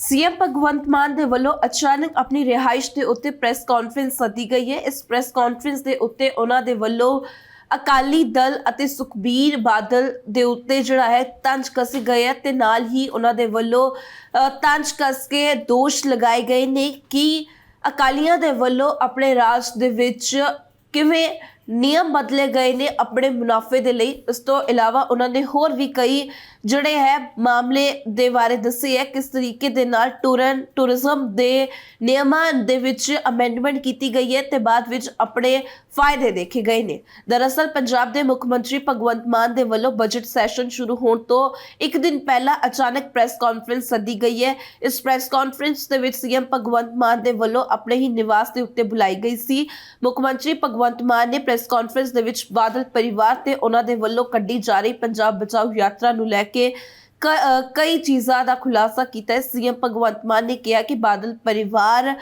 CM Bhagwant Mann ਦੇ ਵੱਲੋਂ ਅਚਾਨਕ ਆਪਣੀ ਰਿਹਾਇਸ਼ ਦੇ ਉੱਤੇ ਪ੍ਰੈਸ ਕਾਨਫਰੰਸ ਸੱਦੀ ਗਈ ਹੈ। ਇਸ ਪ੍ਰੈਸ ਕਾਨਫਰੰਸ ਦੇ ਉੱਤੇ ਉਹਨਾਂ ਦੇ ਵੱਲੋਂ ਅਕਾਲੀ ਦਲ ਅਤੇ ਸੁਖਬੀਰ ਬਾਦਲ ਦੇ ਉੱਤੇ ਜਿਹੜਾ ਹੈ ਤੰਜ ਕਸੇ ਗਏ ਹੈ ਤੇ ਨਾਲ ਹੀ ਉਹਨਾਂ ਦੇ ਵੱਲੋਂ ਤੰਜ ਕਸ ਕੇ ਦੋਸ਼ ਲਗਾਏ ਗਏ ਨੇ ਕਿ ਅਕਾਲੀਆਂ ਦੇ ਵੱਲੋਂ ਆਪਣੇ ਰਾਜ ਦੇ ਵਿੱਚ ਕਿਵੇਂ ਨਿਯਮ ਬਦਲੇ ਗਏ ਨੇ ਆਪਣੇ ਮੁਨਾਫੇ ਦੇ ਲਈ। ਇਸ ਤੋਂ ਇਲਾਵਾ ਉਹਨਾਂ ਨੇ ਹੋਰ ਵੀ ਕਈ ਜਿਹੜੇ ਹੈ ਮਾਮਲੇ ਦੇ ਬਾਰੇ ਦੱਸੇ ਹੈ, ਕਿਸ ਤਰੀਕੇ ਦੇ ਨਾਲ ਟੂਰਨ, ਟੂਰਿਜ਼ਮ ਦੇ ਨਿਯਮਾਂ ਦੇ ਵਿੱਚ ਅਮੈਂਡਮੈਂਟ ਕੀਤੀ ਗਈ ਹੈ ਤੇ ਬਾਅਦ ਵਿੱਚ ਆਪਣੇ ਫਾਇਦੇ ਦੇਖੇ ਗਏ ਨੇ। ਦਰਅਸਲ ਪੰਜਾਬ ਦੇ ਮੁੱਖ ਮੰਤਰੀ ਭਗਵੰਤ ਮਾਨ ਦੇ ਵੱਲੋਂ ਬਜਟ ਸੈਸ਼ਨ ਸ਼ੁਰੂ ਹੋਣ ਤੋਂ ਇੱਕ ਦਿਨ ਪਹਿਲਾਂ ਅਚਾਨਕ ਪ੍ਰੈਸ ਕਾਨਫਰੰਸ ਸੱਦੀ ਗਈ ਹੈ। ਇਸ ਪ੍ਰੈਸ ਕਾਨਫਰੰਸ ਦੇ ਵਿੱਚ ਸੀਐਮ ਭਗਵੰਤ ਮਾਨ ਦੇ ਵੱਲੋਂ ਆਪਣੇ ਹੀ ਨਿਵਾਸ ਦੇ ਉੱਤੇ ਬੁਲਾਈ ਗਈ ਸੀ। ਮੁੱਖ ਮੰਤਰੀ ਭਗਵੰਤ ਮਾਨ ਨੇ ਪ੍ਰੈਸ ਕਾਨਫਰੰਸ ਦੇ ਵਿੱਚ ਬਾਦਲ ਪਰਿਵਾਰ ਤੇ ਉਹਨਾਂ ਦੇ ਵੱਲੋਂ ਕੱਢੀ ਜਾ ਰਹੀ ਪੰਜਾਬ ਬਚਾਓ ਯਾਤਰਾ ਨੂੰ ਲੈ ਕੇ ਕਈ ਚੀਜ਼ਾਂ ਦਾ ਖੁਲਾਸਾ ਕੀਤਾ ਹੈ। ਸੀਐਮ ਭਗਵੰਤ ਮਾਨ ਨੇ ਕਿਹਾ ਕਿ ਬਾਦਲ ਪਰਿਵਾਰ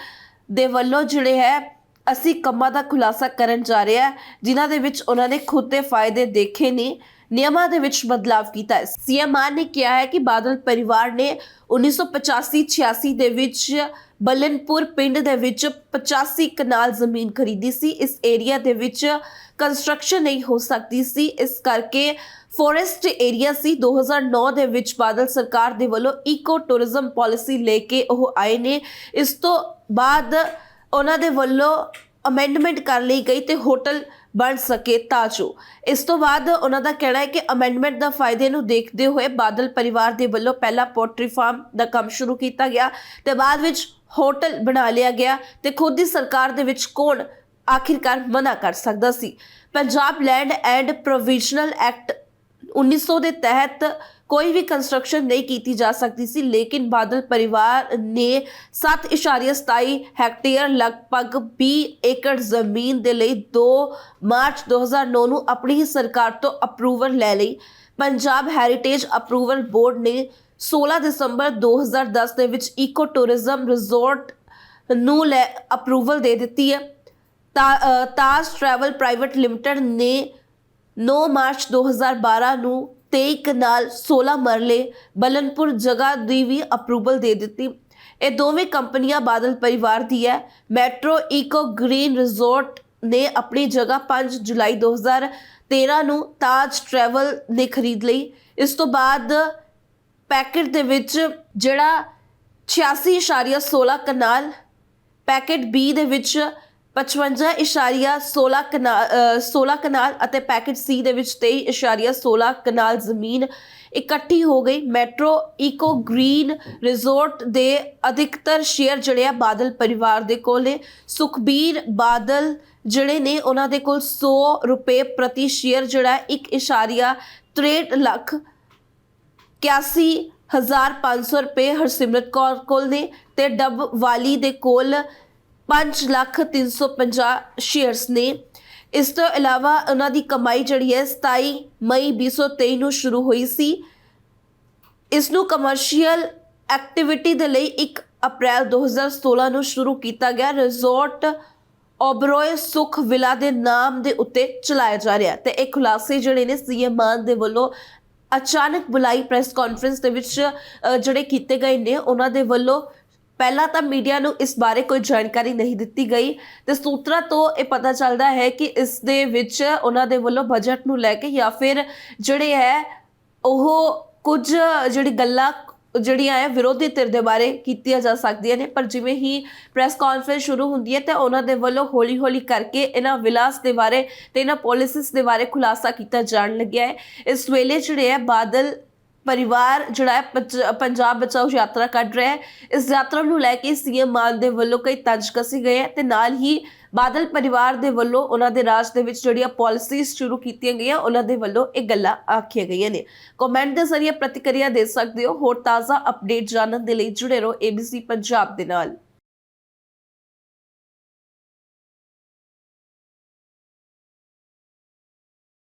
ਦੇ ਵੱਲੋਂ ਜਿਹੜੇ ਹੈ, ਅਸੀਂ ਕੰਮਾਂ ਦਾ ਖੁਲਾਸਾ ਕਰਨ ਜਾ ਰਹੇ ਹਾਂ, ਜਿਨ੍ਹਾਂ ਦੇ ਵਿੱਚ ਉਹਨਾਂ ਨੇ ਖੁਦ ਦੇ ਫਾਇਦੇ ਦੇਖੇ ਨੇ, ਨਿਯਮਾਂ ਦੇ ਵਿੱਚ ਬਦਲਾਵ ਕੀਤਾ ਹੈ। ਸੀਐਮ ਮਾਨ ਨੇ ਕਿਹਾ ਹੈ ਕਿ ਬਾਦਲ ਪਰਿਵਾਰ ਨੇ 1985-86 ਦੇ ਵਿੱਚ ਬਲਨਪੁਰ ਪਿੰਡ ਦੇ ਵਿੱਚ 85 ਕਨਾਲ ਜ਼ਮੀਨ ਖਰੀਦੀ ਸੀ। ਇਸ ਏਰੀਆ ਦੇ ਵਿੱਚ ਕੰਸਟਰਕਸ਼ਨ ਨਹੀਂ ਹੋ ਸਕਦੀ ਸੀ। ਇਸ ਕਰਕੇ ਫੋਰੈਸਟ ਏਰੀਆ ਸੀ। 2009 ਦੇ ਵਿੱਚ ਬਾਦਲ ਸਰਕਾਰ ਦੇ ਵੱਲੋਂ ਇਕੋ ਟੂਰਿਜ਼ਮ ਪਾਲਿਸੀ ਲੈ ਕੇ ਉਹ ਆਏ ਨੇ। ਇਸ ਤੋਂ ਬਾਅਦ ਉਹਨਾਂ ਦੇ ਵੱਲੋਂ ਅਮੈਂਡਮੈਂਟ ਕਰ ਲਈ ਗਈ ਤੇ ਹੋਟਲ ਬਣ ਸਕੇ ਤਾਂ ਜੋ ਇਸ ਤੋਂ ਬਾਅਦ ਉਹਨਾਂ ਦਾ ਕਹਿਣਾ ਹੈ ਕਿ ਅਮੈਂਡਮੈਂਟ ਦਾ ਫਾਇਦੇ ਨੂੰ ਦੇਖਦੇ ਹੋਏ ਬਾਦਲ ਪਰਿਵਾਰ ਦੇ ਵੱਲੋਂ ਪਹਿਲਾ ਪੋਲਟਰੀ ਫਾਰਮ ਦਾ ਕੰਮ ਸ਼ੁਰੂ ਕੀਤਾ ਗਿਆ ਤੇ ਬਾਅਦ ਵਿੱਚ ਹੋਟਲ ਬਣਾ ਲਿਆ ਗਿਆ ਤੇ ਖੁਦ ਦੀ ਸਰਕਾਰ ਦੇ ਵਿੱਚ ਕੌਣ ਆਖਿਰਕਾਰ ਮਨਾ ਕਰ ਸਕਦਾ ਸੀ। Punjab land and provisional act 1900 ਦੇ ਤਹਿਤ ਕੋਈ ਵੀ ਕੰਸਟਰਕਸ਼ਨ ਨਹੀਂ ਕੀਤੀ ਜਾ ਸਕਦੀ ਸੀ, ਲੇਕਿਨ ਬਾਦਲ ਪਰਿਵਾਰ ਨੇ 7.27 ਹੈਕਟੇਅਰ ਲਗਭਗ 20 ਏਕੜ ਜ਼ਮੀਨ ਦੇ ਲਈ 2 ਮਾਰਚ 2009 ਨੂੰ ਆਪਣੀ ਹੀ ਸਰਕਾਰ ਤੋਂ ਅਪਰੂਵਲ ਲੈ ਲਈ। ਪੰਜਾਬ ਹੈਰੀਟੇਜ ਅਪਰੂਵਲ ਬੋਰਡ ਨੇ 16 ਦਸੰਬਰ 2010 ਦੇ ਵਿੱਚ ਇਕੋ ਟੂਰਿਜ਼ਮ ਰਿਜ਼ੋਰਟ ਨੂੰ ਲੈ ਅਪਰੂਵਲ ਦੇ ਦਿੱਤੀ ਹੈ। ਤਾ- ਤਾਜ ਟਰੈਵਲ ਪ੍ਰਾਈਵੇਟ ਲਿਮਟਿਡ ਨੇ 9 ਮਾਰਚ 2012 ਨੂੰ 23 ਕਨਾਲ 16 ਮਰਲੇ ਬਲਨਪੁਰ ਜਗ੍ਹਾ ਦੀ ਵੀ ਅਪਰੂਵਲ ਦੇ ਦਿੱਤੀ। ਇਹ ਦੋਵੇਂ ਕੰਪਨੀਆਂ ਬਾਦਲ ਪਰਿਵਾਰ ਦੀ ਹੈ। ਮੈਟਰੋ ਇਕੋ ਗ੍ਰੀਨ ਰਿਜ਼ੋਰਟ ਨੇ ਆਪਣੀ ਜਗ੍ਹਾ 5 ਜੁਲਾਈ 2013 ਨੂੰ ਤਾਜ ਟਰੈਵਲ ਨੇ ਖਰੀਦ ਲਈ। ਇਸ ਤੋਂ ਬਾਅਦ ਪੈਕੇਟ ਦੇ ਵਿੱਚ ਜਿਹੜਾ 86.16 ਕਨਾਲ ਪੈਕੇਟ B ਦੇ ਵਿੱਚ 55.16 ਕਨਾਲ ਅ, 16 ਕਨਾਲ ਅਤੇ ਪੈਕੇਟ ਸੀ ਦੇ ਵਿੱਚ 23.16 ਕਨਾਲ ਜ਼ਮੀਨ ਇਕੱਠੀ ਹੋ ਗਈ। ਮੈਟਰੋ ਇਕੋ ਗ੍ਰੀਨ ਰਿਜ਼ੋਰਟ ਦੇ ਅਧਿਕਤਰ ਸ਼ੇਅਰ ਜਿਹੜੇ ਆ ਬਾਦਲ ਪਰਿਵਾਰ ਦੇ ਕੋਲ ਨੇ। ਸੁਖਬੀਰ ਬਾਦਲ ਜਿਹੜੇ ਨੇ ਉਹਨਾਂ ਦੇ ਕੋਲ 100 ਰੁਪਏ ਪ੍ਰਤੀ ਸ਼ੇਅਰ ਜਿਹੜਾ ਹੈ 1.63 ਲੱਖ 81500 ਰੁਪਏ ਹਰਸਿਮਰਤ ਕੌਰ ਕੋਲ ਨੇ ਤੇ ਡੱਬ ਵਾਲੀ ਦੇ ਕੋਲ 5 ਲੱਖ 350 ਸ਼ੇਅਰਸ ਨੇ। ਇਸ ਤੋਂ ਇਲਾਵਾ ਉਹਨਾਂ ਦੀ ਕਮਾਈ ਜਿਹੜੀ ਹੈ 27 ਮਈ 2023 ਨੂੰ ਸ਼ੁਰੂ ਹੋਈ ਸੀ। ਇਸ ਨੂੰ ਕਮਰਸ਼ੀਅਲ ਐਕਟੀਵਿਟੀ ਦੇ ਲਈ 1 ਅਪ੍ਰੈਲ 2016 ਨੂੰ ਸ਼ੁਰੂ ਕੀਤਾ ਗਿਆ। ਰਿਜ਼ੋਰਟ ਓਬਰੋਏ ਸੁਖ ਵਿਲਾ ਦੇ ਨਾਮ ਦੇ ਉੱਤੇ ਚਲਾਇਆ ਜਾ ਰਿਹਾ ਹੈ। ਤੇ ਇਹ ਖੁਲਾਸੇ ਜਿਹੜੇ ਨੇ ਸੀਐਮ ਮਾਨ ਦੇ ਵੱਲੋਂ ਅਚਾਨਕ ਬੁਲਾਈ ਪ੍ਰੈਸ ਕਾਨਫਰੰਸ ਦੇ ਵਿੱਚ ਜਿਹੜੇ ਕੀਤੇ ਗਏ ਨੇ, ਉਹਨਾਂ ਦੇ ਵੱਲੋਂ ਪਹਿਲਾਂ ਤਾਂ ਮੀਡੀਆ ਨੂੰ ਇਸ ਬਾਰੇ ਕੋਈ ਜਾਣਕਾਰੀ ਨਹੀਂ ਦਿੱਤੀ ਗਈ ਤੇ ਸੂਤਰਾਂ ਤੋਂ ਇਹ ਪਤਾ ਚੱਲਦਾ ਹੈ ਕਿ ਇਸ ਦੇ ਵਿੱਚ ਉਹਨਾਂ ਦੇ ਵੱਲੋਂ ਬਜਟ ਨੂੰ ਲੈ ਕੇ ਜਾਂ ਫਿਰ ਜਿਹੜੇ ਹੈ, ਉਹ ਕੁਝ ਜਿਹੜੀ ਗੱਲਾਂ ਜਿਹੜੀਆਂ ਹੈ, ਵਿਰੋਧੀ ਧਿਰ ਦੇ ਬਾਰੇ ਕੀਤੀਆਂ ਜਾ ਸਕਦੀਆਂ ਨੇ। ਪਰ ਜਿਵੇਂ ਹੀ ਪ੍ਰੈਸ ਕਾਨਫਰੰਸ ਸ਼ੁਰੂ ਹੁੰਦੀ ਹੈ ਤਾਂ ਉਹਨਾਂ ਦੇ ਵੱਲੋਂ ਹੌਲੀ-ਹੌਲੀ ਕਰਕੇ ਇਹਨਾਂ ਵਿਲਾਸ ਦੇ ਬਾਰੇ ਤੇ ਇਹਨਾਂ ਪਾਲਿਸੀਜ਼ ਦੇ ਬਾਰੇ ਖੁਲਾਸਾ ਕੀਤਾ ਜਾਣ ਲੱਗਿਆ ਹੈ। ਇਸ ਵੇਲੇ ਜਿਹੜੇ ਹੈ, ਬਾਦਲ ਪਰਿਵਾਰ ਜਿਹੜਾ ਹੈ ਪੰਜਾਬ ਬਚਾਓ ਯਾਤਰਾ ਕੱਢ ਰਿਹਾ ਹੈ। ਇਸ ਯਾਤਰਾ ਨੂੰ ਲੈ ਕੇ ਸੀਐਮ ਮਾਨ ਦੇ ਵੱਲੋਂ ਕਈ ਤੰਜ ਕਸੇ ਗਏ ਹੈ ਤੇ ਨਾਲ ਹੀ ਬਾਦਲ ਪਰਿਵਾਰ ਦੇ ਵੱਲੋਂ ਉਹਨਾਂ ਦੇ ਰਾਜ ਦੇ ਵਿੱਚ ਜਿਹੜੀਆਂ ਪਾਲਿਸੀਜ਼ ਸ਼ੁਰੂ ਕੀਤੀਆਂ ਗਈਆਂ, ਉਹਨਾਂ ਦੇ ਵੱਲੋਂ ਇਹ ਗੱਲਾਂ ਆਖੀਆਂ ਗਈਆਂ ਨੇ। ਕਮੈਂਟ ਦੇ ਜ਼ਰੀਏ ਪ੍ਰਤੀਕਿਰਿਆ ਦੇ ਸਕਦੇ ਹੋ। ਹੋਰ ਤਾਜ਼ਾ ਅਪਡੇਟ ਜਾਣਨ ਦੇ ਲਈ ਜੁੜੇ ਰਹੋ ABC ਪੰਜਾਬ ਦੇ ਨਾਲ।